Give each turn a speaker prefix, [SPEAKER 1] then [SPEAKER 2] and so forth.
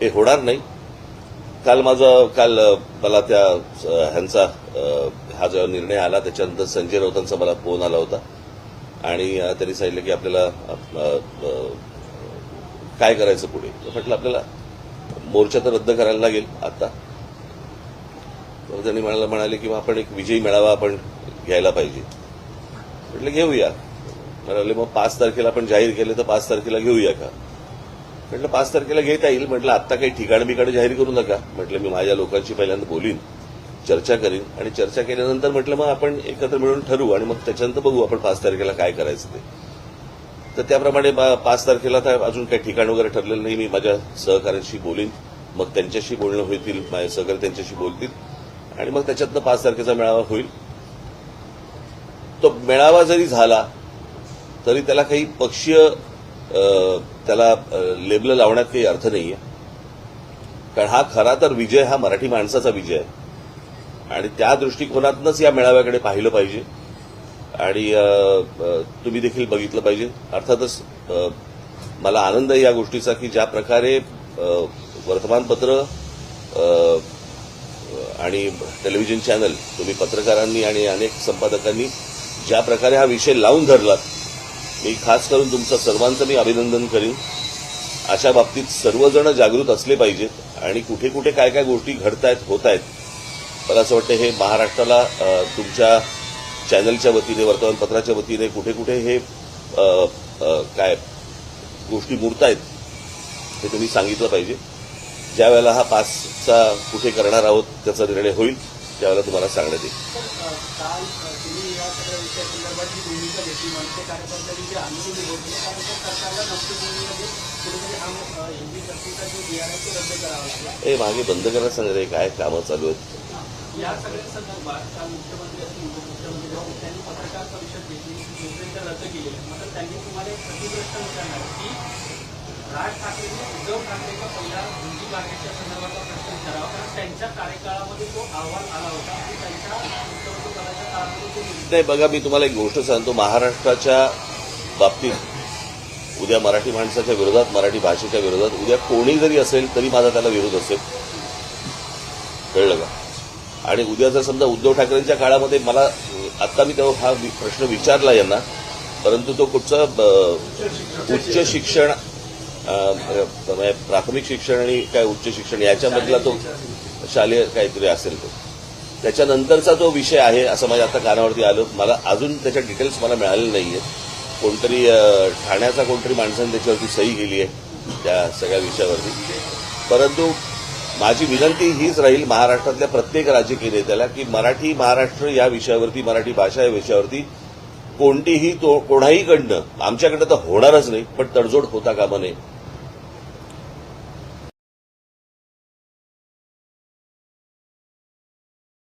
[SPEAKER 1] हे होणार नाही. काल माझं काल मला त्या ह्यांचा हा जो निर्णय आला त्याच्यानंतर संजय राऊतांचा मला फोन आला होता. आणि त्यांनी सांगितलं की आपल्याला काय करायचं पुढे? तर म्हटलं आपल्याला मोर्चा तर रद्द करायला लागेल आता. तर त्यांनी म्हणाला म्हणाले की मग आपण एक विजयी मेळावा आपण घ्यायला पाहिजे. म्हटलं घेऊया. म्हणाले मग पाच तारखेला आपण जाहीर केले तर पाच तारखेला घेऊया का? म्हटलं पाच तारखेला घेता येईल. म्हटलं आत्ता काही ठिकाण बिकाण जाहीर करू नका. म्हटलं मी माझ्या लोकांशी पहिल्यांदा बोलीन चर्चा करीन आणि चर्चा केल्यानंतर म्हटलं मग आपण एकत्र मिळून ठरवू आणि मग त्याच्यानंतर बघू आपण पाच तारखेला काय करायचं ते. तर त्याप्रमाणे पाच तारखेला तर अजून काही ठिकाण वगैरे ठरलेलं नाही. मी माझ्या सहकाऱ्यांशी बोलीन. मग त्यांच्याशी बोलणं होतील माझे सहकारी त्यांच्याशी बोलतील. आणि मग त्याच्यातनं पाच तारखेचा मेळावा होईल. तो मेळावा जरी झाला तरी त्याला काही पक्षीय त्याला लेबल लावण्यात काही अर्थ नाही आहे कारण हा खरा तर विजय हा मराठी माणसाचा विजय आहे. आणि त्या दृष्टिकोनातूनच या मेळाव्याकडे पाहिलं पाहिजे. आणि तुम्ही देखील बघितलं पाहिजे. अर्थातच मला आनंद आहे या गोष्टीचा की ज्या प्रकारे वर्तमानपत्र आणि टेलिव्हिजन चॅनल तुम्ही पत्रकारांनी आणि अनेक संपादकांनी ज्या प्रकारे हा विषय लावून धरलात मी खास करून तुमचं सर्वांचं मी अभिनंदन करीन. अशा बाबतीत सर्वजण जागृत असले पाहिजेत आणि कुठे कुठे काय काय गोष्टी घडतायत होत आहेत मला असं वाटतं हे महाराष्ट्राला तुमच्या चॅनलच्या वतीने वर्तमानपत्राच्या वतीने कुठे कुठे हे काय गोष्टी मुरतायत हे तुम्ही सांगितलं पाहिजे. ज्या वेळेला हा पासचा कुठे करणार आहोत त्याचा निर्णय होईल त्यावेळेला तुम्हाला सांगण्यात येईल.
[SPEAKER 2] तर, अ, काल अ, तुम्ही या सगळ्या विषयासंदर्भात जी भूमिका घेतली. मनसे कार्यकर्त्यांनी जे आंदोलन उभवलं त्यानंतर सरकारला नक्की भूमिका कुठेतरी हा हिंदी जो आर आहे तो रद्द करावा लागला.
[SPEAKER 1] हे मागे बंद करायला सांगितलं काय कामं चालू आहेत?
[SPEAKER 2] या सगळ्या संदर्भात काल मुख्यमंत्री असतील उपमुख्यमंत्री त्यांनी पत्रकार परिषद घेतली रद्द केलेलं मात्र त्यांनी तुम्हाला एक प्रतिप्रश्न की राज ठाकरेंनी उद्धव ठाकरेचा पहिला हिंदी मार्केटच्या संदर्भातला प्रश्न विचारावा. कारण त्यांच्या कार्यकाळामध्ये तो अहवाल आला होता आणि त्यांच्या
[SPEAKER 1] नाही बघा मी तुम्हाला एक गोष्ट सांगतो. महाराष्ट्राच्या बाबतीत उद्या मराठी माणसाच्या विरोधात मराठी भाषेच्या विरोधात उद्या कोणी जरी असेल तरी माझा त्याला विरोध असेल. कळलं का? आणि उद्या जर समजा उद्धव ठाकरेंच्या काळामध्ये मला आता मी तेव्हा हा प्रश्न विचारला यांना परंतु तो कुठचा उच्च शिक्षण प्राथमिक शिक्षण आणि काय उच्च शिक्षण याच्यामधला तो शालेय काहीतरी असेल तो. त्याच्यानंतरचा जो विषय आहे असं माझ्या आता कानावरती आलं मला अजून त्याच्या डिटेल्स मला मिळाले नाहीये. कोणतरी ठाण्याचा कोणतरी माणसाने त्याच्यावरती सही केली आहे त्या सगळ्या विषयावरती. परंतु माझी विनंती हीच राहील महाराष्ट्रातल्या प्रत्येक राजकीय नेत्याला की मराठी महाराष्ट्र या विषयावरती मराठी भाषा या विषयावरती कोणतीही तो कोणाहीकडनं आमच्याकडनं तर होणारच नाही पण तडजोड होता कामा नये.